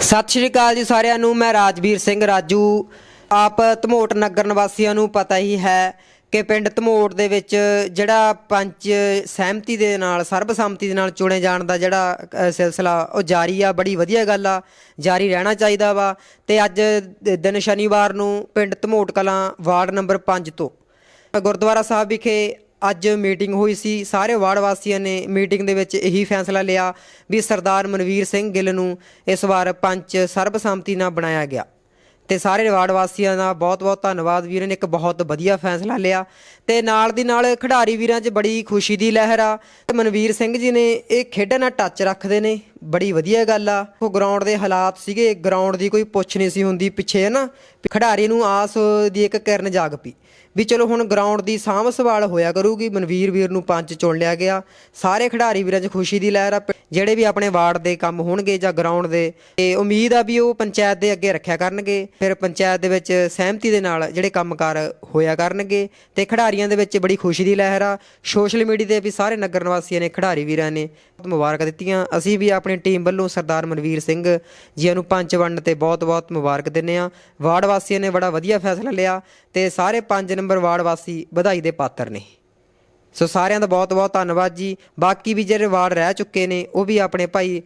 ਸਤਿ ਸ਼੍ਰੀ ਅਕਾਲ ਜੀ ਸਾਰਿਆਂ ਨੂੰ, ਮੈਂ ਰਾਜਵੀਰ ਸਿੰਘ ਰਾਜੂ। ਆਪ ਧਮੋਟ ਨਗਰ ਨਿਵਾਸੀਆਂ ਨੂੰ ਪਤਾ ਹੀ ਹੈ ਕਿ ਪਿੰਡ ਧਮੋਟ ਦੇ ਵਿੱਚ ਜਿਹੜਾ ਪੰਚ ਸਹਿਮਤੀ ਦੇ ਨਾਲ ਸਰਬਸੰਮਤੀ ਦੇ ਨਾਲ ਚੁਣੇ ਜਾਣ ਦਾ ਜਿਹੜਾ ਸਿਲਸਿਲਾ, ਉਹ ਜਾਰੀ ਆ, ਬੜੀ ਵਧੀਆ ਗੱਲ ਆ, ਜਾਰੀ ਰਹਿਣਾ ਚਾਹੀਦਾ ਵਾ। ਤੇ ਅੱਜ ਦਿਨ ਸ਼ਨੀਵਾਰ ਨੂੰ ਪਿੰਡ ਧਮੋਟ ਕਲਾਂ ਵਾਰਡ ਨੰਬਰ 5 ਤੋਂ ਗੁਰਦੁਆਰਾ ਸਾਹਿਬ ਵਿਖੇ ਅੱਜ ਮੀਟਿੰਗ ਹੋਈ ਸੀ। ਸਾਰੇ ਵਾਰਡ ਵਾਸੀਆਂ ਨੇ ਮੀਟਿੰਗ ਦੇ ਵਿੱਚ ਇਹੀ ਫੈਸਲਾ ਲਿਆ ਵੀ ਸਰਦਾਰ ਮਨਵੀਰ ਸਿੰਘ ਗਿੱਲ ਨੂੰ ਇਸ ਵਾਰ ਪੰਚ ਸਰਬਸੰਮਤੀ ਨਾਲ ਬਣਾਇਆ ਗਿਆ। ਤੇ ਸਾਰੇ ਵਾਰਡ ਵਾਸੀਆਂ ਦਾ ਬਹੁਤ-ਬਹੁਤ ਧੰਨਵਾਦ ਵੀਰਾਂ ਨੇ। ਇੱਕ ਬਹੁਤ ਵਧੀਆ ਫੈਸਲਾ ਲਿਆ ਤੇ ਨਾਲ ਦੀ ਨਾਲ ਖਿਡਾਰੀ ਵੀਰਾਂ 'ਚ ਬੜੀ ਖੁਸ਼ੀ ਦੀ ਲਹਿਰ ਆ। ਤੇ ਮਨਵੀਰ ਸਿੰਘ ਜੀ ਨੇ ਇਹ ਖੇਡਾਂ ਨਾਲ ਟੱਚ ਰੱਖਦੇ ਨੇ। ਬੜੀ ਵਧੀਆ ਗੱਲ ਆ। ਉਹ ਗਰਾਊਂਡ ਦੇ ਹਾਲਾਤ ਸੀਗੇ ਗਰਾਊਂਡ ਦੀ ਕੋਈ ਪੁੱਛ ਨਹੀਂ ਸੀ ਹੁੰਦੀ ਪਿੱਛੇ ਹੈ ਨਾ ਖਿਡਾਰੀ ਨੂੰ ਆਸ ਦੀ ਇੱਕ ਕਿਰਨ ਜਾਗ ਪਈ ਵੀ ਚਲੋ ਹੁਣ ਗਰਾਊਂਡ ਦੀ ਸਾਂਭ ਸੰਭਾਲ ਹੋਇਆ ਕਰੂਗੀ। ਮਨਵੀਰ ਵੀਰ ਨੂੰ ਪੰਜ ਚੁਣ ਲਿਆ ਗਿਆ। ਸਾਰੇ ਖਿਡਾਰੀ ਵੀਰਾਂ 'ਚ ਖੁਸ਼ੀ ਦੀ ਲਹਿਰ ਆ। ਜਿਹੜੇ ਵੀ ਆਪਣੇ ਵਾਰਡ ਦੇ ਕੰਮ ਹੋਣਗੇ ਜਾਂ ਗਰਾਊਂਡ ਦੇ, ਤੇ ਉਮੀਦ ਆ ਵੀ ਉਹ ਪੰਚਾਇਤ ਦੇ ਅੱਗੇ ਰੱਖਿਆ ਕਰਨਗੇ। ਫਿਰ ਪੰਚਾਇਤ ਦੇ ਵਿੱਚ ਸਹਿਮਤੀ ਦੇ ਨਾਲ ਜਿਹੜੇ ਕੰਮਕਾਰ ਹੋਇਆ ਕਰਨਗੇ। ਤੇ ਖਿਡਾਰੀਆਂ ਦੇ ਵਿੱਚ ਬੜੀ ਖੁਸ਼ੀ ਦੀ ਲਹਿਰ ਆ। ਸੋਸ਼ਲ ਮੀਡੀਆ ਤੇ ਵੀ ਸਾਰੇ ਨਗਰ ਨਿਵਾਸੀਆਂ ਨੇ, ਖਿਡਾਰੀ ਵੀਰਾਂ ਨੇ ਮੁਬਾਰਕ ਦਿੱਤੀਆਂ। ਅਸੀਂ ਵੀ ਆਪਣੀ ਆਪਣੀ ਟੀਮ ਵੱਲੋਂ ਸਰਦਾਰ ਮਨਵੀਰ ਸਿੰਘ ਜੀਆਂ ਨੂੰ ਪੰਚ ਬਣਨ ਤੇ ਬਹੁਤ-ਬਹੁਤ ਮੁਬਾਰਕ ਦਿੰਨੇ ਆ ਵਾਰਡ ਵਾਸੀਆਂ ਨੇ ਬੜਾ ਵਧੀਆ ਫੈਸਲਾ ਲਿਆ ਤੇ ਸਾਰੇ 5 ਨੰਬਰ ਵਾਰਡ ਵਾਸੀ ਵਧਾਈ ਦੇ ਪਾਤਰ ਨੇ। ਸੋ ਸਾਰਿਆਂ ਦਾ ਬਹੁਤ ਬਹੁਤ ਧੰਨਵਾਦ ਜੀ। ਬਾਕੀ ਵੀ ਜਿਹੜੇ ਵਾਰਡ ਰਹਿ ਚੁੱਕੇ ਨੇ, ਉਹ ਵੀ ਆਪਣੇ ਭਾਈ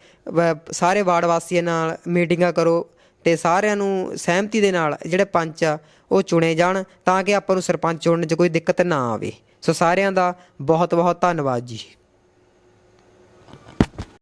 ਸਾਰੇ ਵਾਰਡ ਵਾਸੀਆਂ ਨਾਲ ਮੀਟਿੰਗਾਂ ਕਰੋ ਤੇ ਸਾਰਿਆਂ ਨੂੰ ਸਹਿਮਤੀ ਦੇ ਨਾਲ ਜਿਹੜੇ ਪੰਚ ਆ, ਉਹ ਚੁਣੇ ਜਾਣ ਤਾਂ ਕਿ ਆਪਾਂ ਨੂੰ ਸਰਪੰਚ ਚੁਣਨ 'ਚ ਕੋਈ ਦਿੱਕਤ ਨਾ ਆਵੇ। ਸੋ ਸਾਰਿਆਂ ਦਾ ਬਹੁਤ ਬਹੁਤ ਧੰਨਵਾਦ ਜੀ।